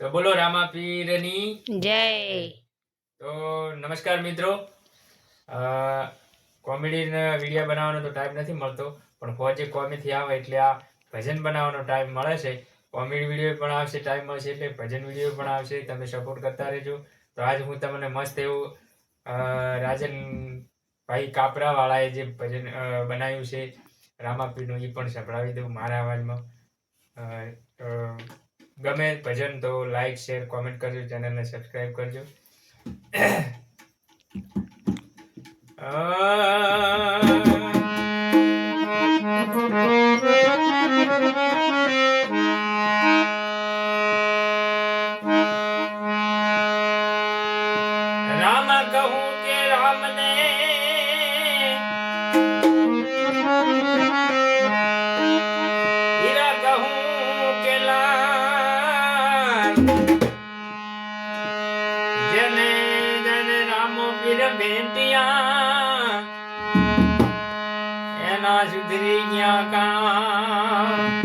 તો બોલો રામા પીરની જય. તો નમસ્કાર મિત્રો. કોમેડી વીડિયો બનાવવાનો તો ટાઈમ નથી મળતો પણ ફોજે કોમેથી આવે એટલે આ ભજન બનાવવાનો ટાઈમ મળે છે. કોમેડી વીડિયો પણ આવશે ટાઈમ મળશે એટલે ભજન વીડિયો પણ આવશે. તમે સપોર્ટ કરતા રહેજો. તો આજ હું તમને મસ્ત એવું અ, રાજન ભાઈ કાપરા વાળાએ જે ભજન બનાવ્યું છે રામાપીરનું એ પણ સંભળાવી દઉં મારા અવાજમાં અ, ગમે ભજન તો લાઈક શેર કોમેન્ટ કરજો ચેનલને સબસ્ક્રાઇબ કરજો. રામ કહું કે રામને પીર ભેટિયા એના સુધરી ગયા કામ